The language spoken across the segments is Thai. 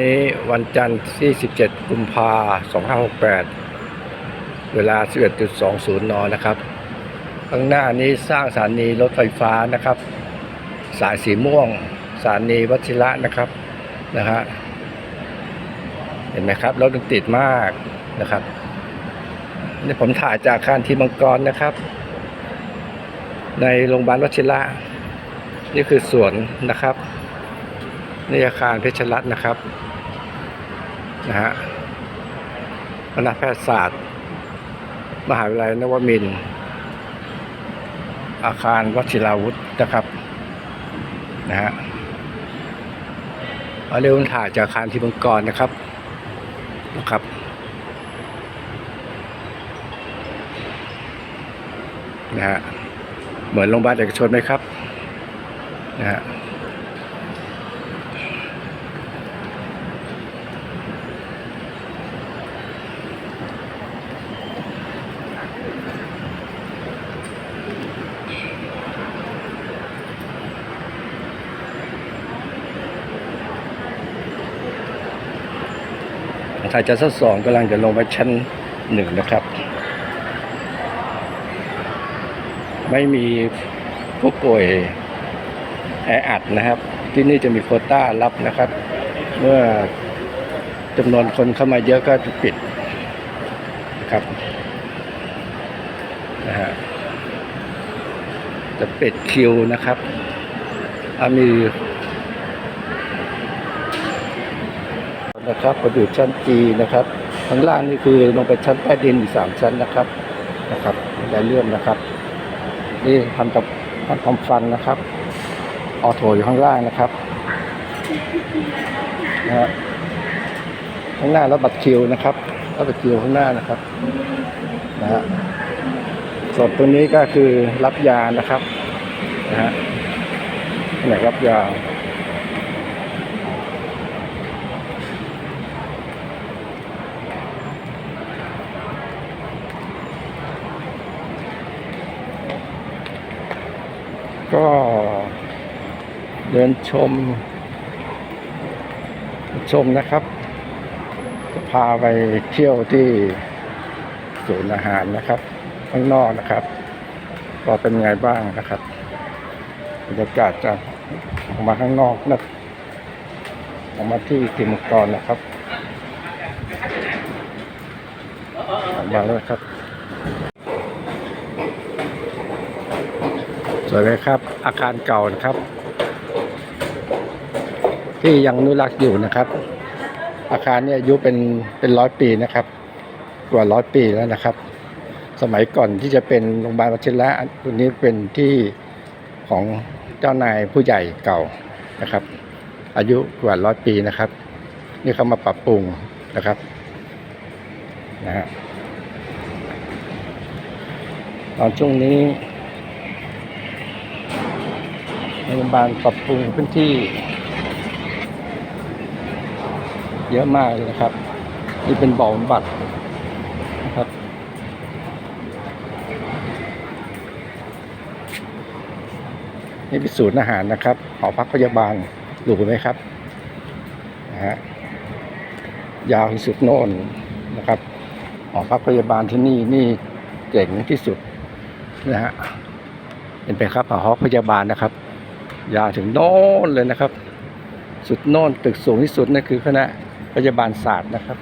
นี้วันจันทร์ที่ 17 กุมภา2568 เวลา 11.20 น นะครับ ข้างหน้านี้สร้างสถานีรถไฟฟ้านะครับ สายสีม่วงสถานีวัชิระนะครับนะฮะเห็นไหมครับ รถมันติดมากนะครับนี่ผมถ่ายจากอาคารทีมังกรนะครับ ในโรงพยาบาลวัชิระนี่คือสวนนะครับ นี่อาคารเพชรรัตน์นะครับนะฮะคณะแพทยศาสตร์ มหาวิทยาลัยนวมินต์อาคารวชิราวุธนะครับนะฮะเอาเร็วถ่ายจากอาคารที่มังกรนะครับนะครับนะฮะเหมือนโรงพยาบาลเอกชนไหมครับนะฮะ ถ่ายจากชั้นสองกำลังจะลงไปชั้นหนึ่งนะครับ ไม่มีผู้ป่วยแออัดนะครับ ที่นี่จะมีโควต้ารับนะครับ เมื่อจำนวนคนเข้ามาเยอะก็จะปิดนะครับนะฮะจะปิดคิวนะครับอ่มี นะครับประดุชั้นจีนะครับข้างล่างนี่คือลงไปชั้นใต้ดินอีกสามชั้นนะครับนะครับได้เลื่อนนะครับ นี่ทำกับทำทำฟันนะครับ ออโถอยู่ข้างล่างนะครับนะฮะข้างหน้าแล้วบัตรคิวนะครับแล้วบัตรคิวข้างหน้านะครับนะฮะส่วนตรงนี้ก็คือรับยานะครับนะฮะไหนรับยา ก็เดินชม ชมนะครับ จะพาไปเที่ยวที่ศูนย์อาหารนะครับ ข้างนอกนะครับก็เป็นไงบ้างนะครับบรรยากาศจะออกมาข้างนอกนะออกมาที่ติมกรนะครับมาแล้วครับ วยไหมครับ อาคารเก่านะครับ ที่ยังนุรักษ์อยู่นะครับ อาคารเนี่ยอายุเป็นเป็นร้อยปีนะครับ กว่าร้อยปีแล้วนะครับ สมัยก่อนที่จะเป็นโรงพยาบาลวชิระตัวนี้เป็นที่ของเจ้านายผู้ใหญ่เก่านะครับ อายุกว่าร้อยปีนะครับ นี่เขามาปรับปรุงนะครับนะฮะตอนช่วงนี้ พยาบาลปรับปรุงพื้นที่ เยอะมากเลยนะครับ นี่เป็นบ่อบำบัดนะครับ นี่เป็นศูนย์อาหารนะครับหอพักพยาบาลหรูไหมครับนะฮะยาวที่สุดโน่นนะครับหอพักพยาบาลที่นี่นี่เจ๋งที่สุดนะฮะเป็นไปครับหอพักพยาบาลนะครับ ยาวถึงโน่นเลยนะครับ สุดโน่นตึกสูงที่สุดนั่นคือคณะพยาบาลศาสตร์นะครับ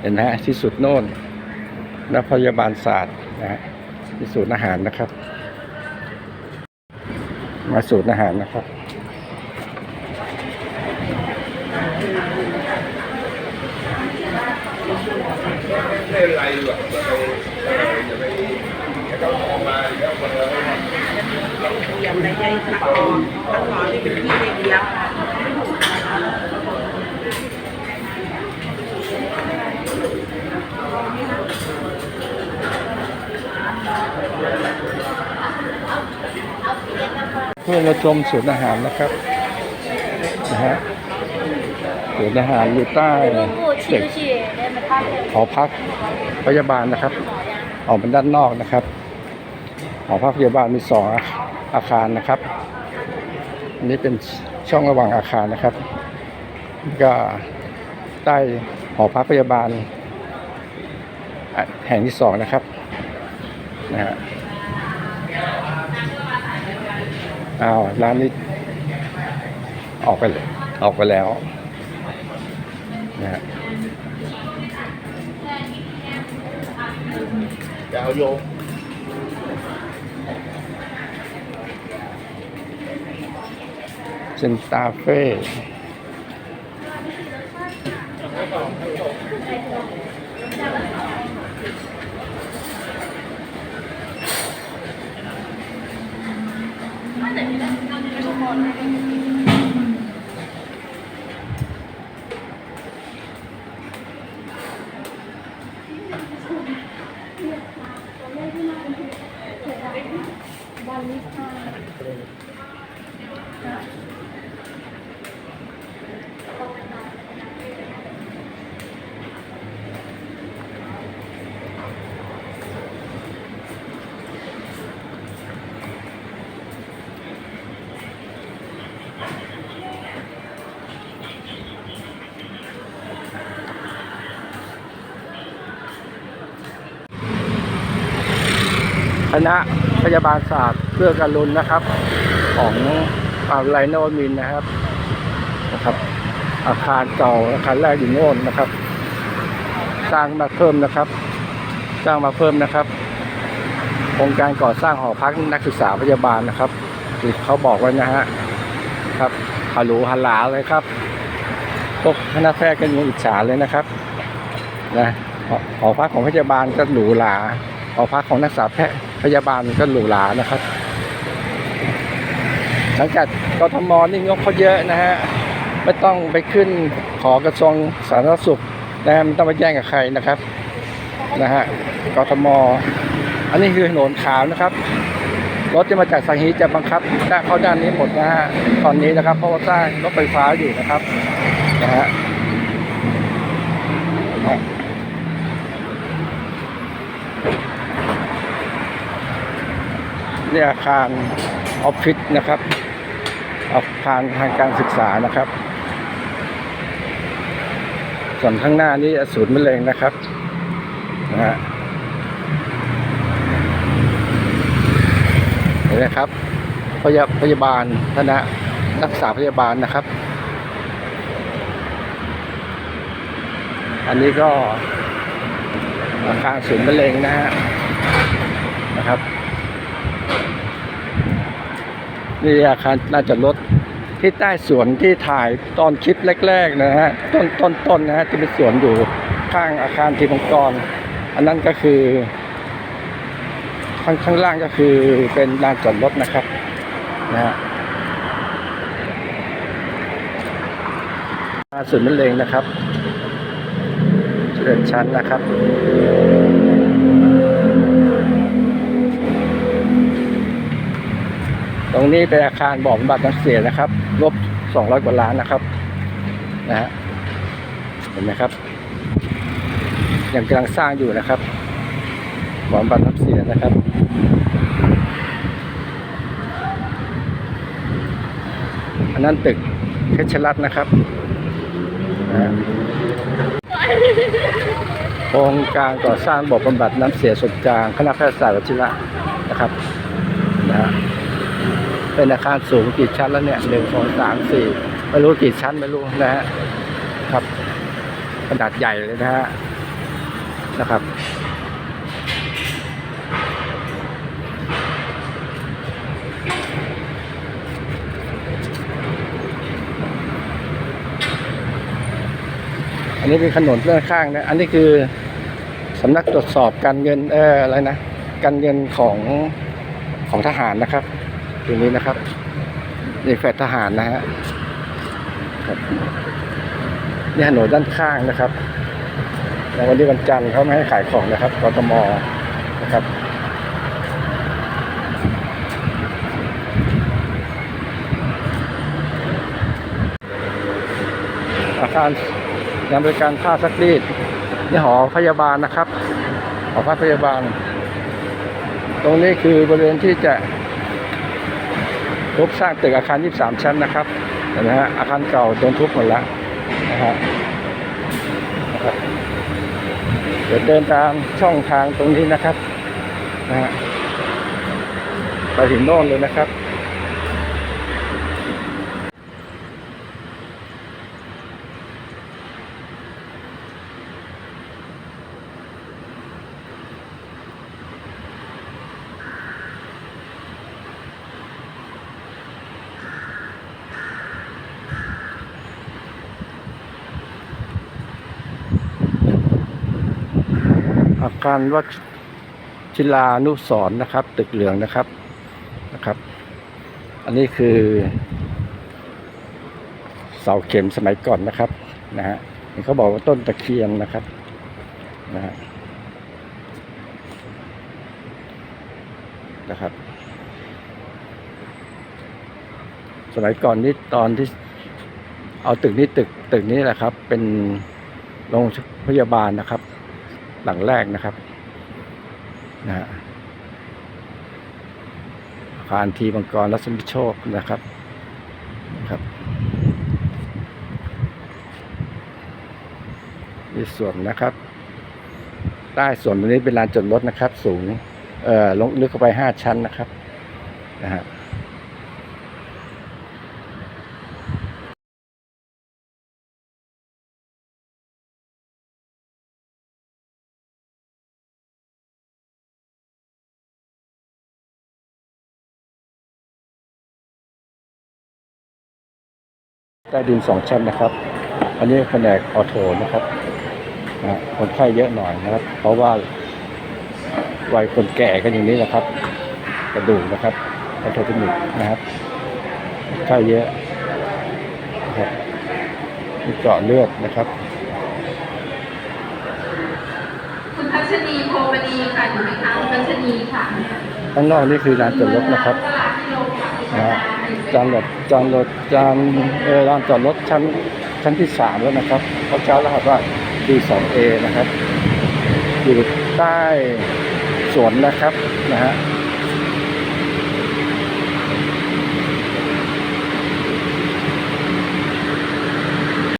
เห็นไหมที่สุดโน่นคณะพยาบาลศาสตร์นะฮะที่ศูนย์อาหารนะครับ มาศูนย์อาหารนะครับยังไม่ได้ตัดต้องร เรียนในในตะกอนตะกอนที่เป็นที่เดียนเพื่อเราชมสวนอาหารนะครับนะฮะสวนอาหารอยู่ใต้เด็กหอพักพยาบาลนะครับ ออกมาด้านนอกนะครับหอพักพยาบาลมีสอง อาคารนะครับอันนี้เป็นช่องระหว่างอาคารนะครับ ก็ใต้หอพักพยาบาล แห่งที่สองนะครับนะฮะอ้าวร้านนี้ออกไปเลยออกไปแล้วนะฮะจะเอาโยง เซนตาเฟ่ค คณะพยาบาลศาสตร์เพื่อการุณนะครับ ของมหาวิทยาลัยนมินนะครับนะครับ อาคารเก่าอาคารแรกอยู่โน่นนะครับ สร้างมาเพิ่มนะครับ สร้างมาเพิ่มนะครับโครงการก่อสร้างหอพักนักศึกษาพยาบาลนะครับที่เขาบอกไว้นะฮะครับฮัลโหลฮัลาเลยครับพวกคณะแพทย์กันยังอิจฉาเลยนะครับนะหอหอพักของพยาบาลก็หรูหราหอพักของนักศึกษาแพทย์ พยาบาลก็หรูหรานะครับหลังจากกทมนี่งบเขาเยอะนะฮะ ไม่ต้องไปขึ้นขอกระทรวงสาธารณสุขนะฮะไม่ต้องไปแย่งกับใครนะครับ นะฮะกทม อันนี้คือถนนขาวนะครับ รถจะมาจากสังฮีจะบังคับด้านเข้าด้านนี้หมดนะฮะ ตอนนี้นะครับ เพราะว่าสร้างรถไฟฟ้าอยู่นะครับ นะฮะ นี่อาคารออฟฟิศนะครับอาคารทางการศึกษานะครับ ส่วนข้างหน้านี้ศูนย์มะเร็งนะครับนะฮะเห็นไหมครับพยาพยาบาลคณะรักษาพยาบาลนะครับ อันนี้ก็อาคารศูนย์มะเร็งนะฮะนะครับ นี่อาคารน่าจะรถที่ใต้สวนที่ถ่ายตอนคลิปแรกๆนะฮะต้นต้นต้นนะฮะที่เป็นสวนอยู่ข้างอาคารทีมังกร อันนั้นก็คือ ข้างข้างล่างก็คือเป็นลานจอดรถนะครับนะฮะอาสุดมะเร็งนะครับเจ็ดชั้นนะครับ ตรงนี้เป็นอาคารบอบำบัดน้ำเสียนะครับงบ200กว่าล้านนะครับนะฮะเห็นไหมครับยังกำลังสร้างอยู่นะครับบอบำบัดน้ำเสียนะครับอันนั้นตึกเพชรรัตน์นะครับนะฮะโครงการก่อสร้างบ่อบำบัดน้ำเสียส่วนกลางคณะแพทยศาสตร์วชิระนะครับนะฮะ เป็นอาคารสูงกี่ชั้นแล้วเนี่ยหนึ่งสองสามสี่ไม่รู้กี่ชั้นไม่รู้นะฮะครับขนาดใหญ่เลยนะฮะนะครับอันนี้เป็นถนนด้านข้างนะ อันนี้คือสำนักตรวจสอบการเงินเอออะไรนะ การเงินของของทหารนะครับ ตรงนี้นะครับนี่แฟลตทหารนะฮะครับนี่ถนนด้านข้างนะครับแต่วันนี้วันจันทร์เขาไม่ให้ขายของนะครับกทมนะครับอาคารยังบริการค่าซักรีดนี่หอพยาบาลนะครับ หอพักพยาบาล ตรงนี้คือบริเวณที่จะ ทุบสร้างตึกอาคาร 23 ชั้นนะครับเห็นไหมฮะอาคารเก่าโดนทุบหมดแล้วนะฮะเดี๋ยวเดินตามช่องทางตรงนี้นะครับนะฮะไปถึงโน่นเลยนะครับ อาคารวัชิลานุสรนะครับ ตึกเหลืองนะครับนะครับ อันนี้คือ เสาเข็มสมัยก่อนนะครับนะฮะเห็นเขาบอกว่าต้นตะเคียนนะครับนะฮะนะครับ สมัยก่อนนี้ตอนที่เอาตึกนี้ตึกตึกนี้แหละครับ เป็นโรงพยาบาลนะครับ หลังแรกนะครับนะฮะอาคารทีมังกรรัศมีโชคนะครับครับมีส่วนนะครับ ใต้ส่วนตรงนี้เป็นลานจอดรถนะครับ สูง เอ่อลงลึกเข้าไปห้าชั้นนะครับนะฮะ ใต้ดินสองชั้นนะครับ อันนี้แผนกออโทนะครับนะฮะคนไข้เยอะหน่อยนะครับ เพราะว่าวัยคนแก่กันอย่างนี้แหละครับ กระดูกนะครับออโทปินิกนะครับคนไข้เยอะนะครับมีเจาะเลือดนะครับ คุณพัชนีโพมณีค่ะอยู่ไหมคะคุณพัชนีค่ะข้างนอกนี่คือลานจอดรถนะครับ นะฮะจานรถจานรถจานเออลานจอดรถชั้นชั้นที่สามแล้วนะครับเขาเช้ารหัสว่า D2A นะครับ อยู่ใต้สวนนะครับนะฮะ